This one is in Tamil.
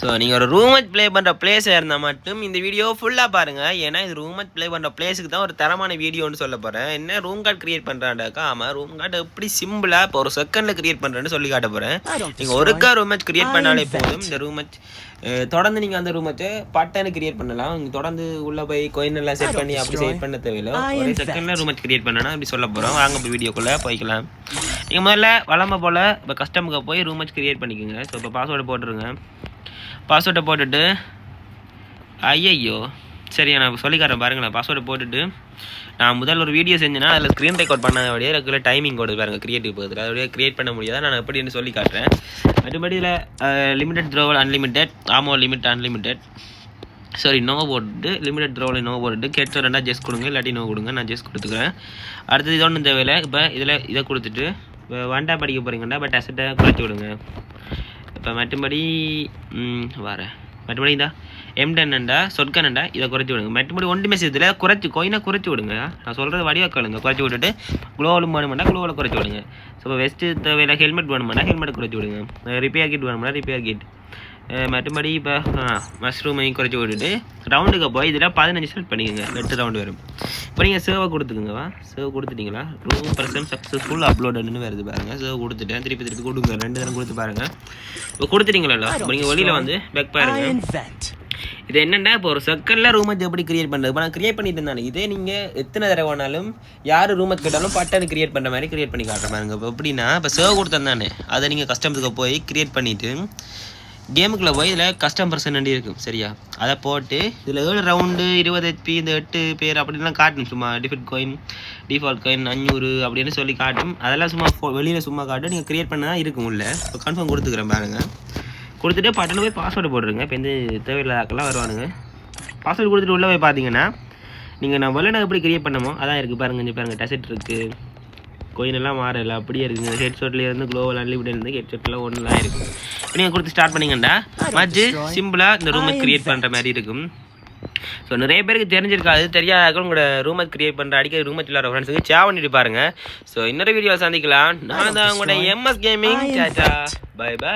ஸோ நீங்கள் ஒரு ரூமட் ப்ளே பண்ணுற பிளேஸாக இருந்தால் மட்டும் இந்த வீடியோ ஃபுல்லாக பாருங்கள் ஏன்னா இது ரூமட் ப்ளே பண்ணுற பிளேஸுக்கு தான் ஒரு தரமான வீடியோன்னு சொல்ல போகிறேன் என்ன ரூம் கார்டு கிரியேட் பண்ணுறாண்டாக்கா ஆமாம் ரூம் கார்டு எப்படி சிம்பிளாக இப்போ ஒரு செகண்டில் கிரியேட் பண்ணுறேன்னு சொல்லி காட்ட போகிறேன் நீங்கள் ஒருக்கா ரூம் மேட்ச் கிரியேட் பண்ணாலே போதும். இந்த ரூம் மேட்ச் தொடர்ந்து நீங்கள் அந்த ரூம் மேட்ச்சை பட்டனு கிரியேட் பண்ணலாம். நீங்கள் தொடர்ந்து உள்ளே போய் coin எல்லாம் செட் பண்ணி அப்படி செட் பண்ண தேவையில்லை. ஒரு செகண்டில் ரூம் மேட்ச் கிரியேட் பண்ணனா அப்படி சொல்ல போகிறோம் வாங்க இப்போ வீடியோக்குள்ளே போய்க்கலாம். நீங்கள் முதல்ல வளமை போல் இப்போ கஸ்டமுக்கு போய் ரூம் மேட்ச் கிரியேட் பண்ணிக்கோங்க. ஸோ இப்போ பாஸ்வேர்டு போட்டுருங்க. பாஸ்வேர்டை போட்டுட்டு ஐயையோ. சரி நான் சொல்லிக்காரன் பாருங்களேன். பாஸ்வேர்டை போட்டுட்டு நான் முதல் ஒரு வீடியோ செஞ்சேன்னா அதில் ஸ்க்ரீன் ரெக்கார்ட் பண்ண வழியே எனக்கு டைமிங் கோடு பாருங்கள் கிரியேட்டிவ் பகுதியில் அதோடய கிரியேட் பண்ண முடியாது நான் எப்படின்னு சொல்லி காட்டுறேன். மறுபடியில் இதில் லிமிடெட் த்ரோவல் அன்லிமிட்டெட் ஆமோ லிமிட் அன்லிமிட்டெட் சாரி நோ போட்டு லிமிடெட் த்ரோவில் நோ போட்டுட்டு கேட்டு ரெண்டா ஜெஸ் கொடுங்க இல்லாட்டி நோ கொடுங்க நான் ஜெஸ் கொடுத்துக்கிறேன். அடுத்தது இது ஒன்றும் தேவையில்லை. இப்போ இதில் இதை கொடுத்துட்டு இப்போ வண்டா படிக்க போகிறீங்கன்னா பட் அசட்டை குறைச்சி விடுங்க. இப்போ மற்றபடி ம், வரேன் மற்றபடி இந்த எம் சொற்கனண்டா இதை குறைச்சி விடுங்க. மற்றபடி ஒன்றுமே சேர்த்துல குறைச்சி கோயினை குறைச்சி விடுங்க. நான் சொல்கிறது வடிவாக குறைச்சி விட்டுட்டு குளோவில் வேணுமெண்டா குளோவில் குறைச்சி விடுங்க. ஸோ இப்போ வெஸ்ட்டு தேவையில்ல ஹெல்மெட் வேணுமெண்டா ஹெல்மெட் குறைச்சி விடுங்க. ரிப்பேர் கிட் வேணுமெண்டா ரிப்பேர் கிட் மற்றபடி இப்போ மஷ்ரூமையும் குறைச்சி விட்டுட்டு ரவுண்டுக்கு போய் இதில் பதினஞ்சு செலக்ட் பண்ணிக்கோங்க. எட்டு ரவுண்டு வரும். இப்போ நீங்கள் சேவை கொடுத்துக்குங்கவா சேவை கொடுத்துட்டீங்களா? ரூம் பர்சன் சக்ஸஸ்ஃபுல் அப்லோடுன்னு வருது பாருங்க. சேவை கொடுத்துட்டேன் திருப்பி திருப்பி கொடுங்க. ரெண்டு தரம் கொடுத்து பாருங்க. இப்போ கொடுத்துட்டீங்களா இப்போ நீங்கள் வெளியில் வந்து பேக் பாருங்க. Invent. இது என்னன்னா இப்போ ஒரு செகண்டில் ரூமத் எப்படி கிரியேட் பண்ணுறது இப்போ நான் கிரியேட் பண்ணிட்டு இருந்தானே இதே நீங்கள் எத்தனை தடவை வேணாலும் யார் ரூமத் கேட்டாலும் பட்டன் கிரியேட் பண்ணுற மாதிரி கிரியேட் பண்ணி காட்டுற பாருங்க. இப்போ எப்படின்னா இப்போ சேவ் கொடுத்தேன் அதை நீங்கள் கஸ்டமருக்கு போய் கிரியேட் பண்ணிவிட்டு கேமுக்குள்ளே போய் இதில் கஸ்டம் பர்சன் இருக்கும் சரியா? அதை போட்டு இதில் ஏழு ரவுண்டு இருபது ஹெச்பி இந்த எட்டு பேர் அப்படின்லாம் காட்டும். சும்மா டிஃபிட் கோயின் டிஃபால்ட் கோயின் அஞ்சூறு அப்படின்னு சொல்லி காட்டும். அதெல்லாம் சும்மா வெளியில் சும்மா காட்டும். நீங்கள் கிரியேட் பண்ணால் இருக்கும் உள்ள. இப்போ கன்ஃபார்ம் கொடுத்துக்கிறேன் பாருங்கள் கொடுத்துட்டு பட்டன் போய் பாஸ்வேர்டு போடுறேங்க இப்போ எந்த தேவையில்லாதாக்கெல்லாம் வருவானுங்க. பாஸ்வேர்டு கொடுத்துட்டு உள்ளே போய் பார்த்தீங்கன்னா நீங்கள் நான் வெளில எப்படி கிரியேட் பண்ணமோ அதான் இருக்குது பாருங்க இங்கே பாருங்கள் டெசட் இருக்குது கோயின் எல்லாம் மாறல. அப்படியே இருக்குங்க ஹெட்ஷாட்லேயே இருந்து குளோவல் அன்லிமிட்டட் இருந்து ஹெட்ஷாட்லாம் ஒன்றுலாம் இருக்கும் இப்போ நீங்கள் கொடுத்து ஸ்டார்ட் பண்ணீங்கண்டா? மஜ்ஜு சிம்பிளாக இந்த ரூமை கிரியேட் பண்ணுற மாதிரி இருக்கும். ஸோ நிறைய பேருக்கு தெரிஞ்சிருக்காது தெரியாத உங்களோட ரூமை கிரியேட் பண்ணுற அடிக்கடி ரூமை இல்லாத ஃப்ரெண்ட்ஸுக்கு சேவ் பண்ணிட்டு பாருங்க. ஸோ இன்னொரு வீடியோ சந்திக்கலாம். நான் தான் உங்களோட MS gaming Chacha bye bye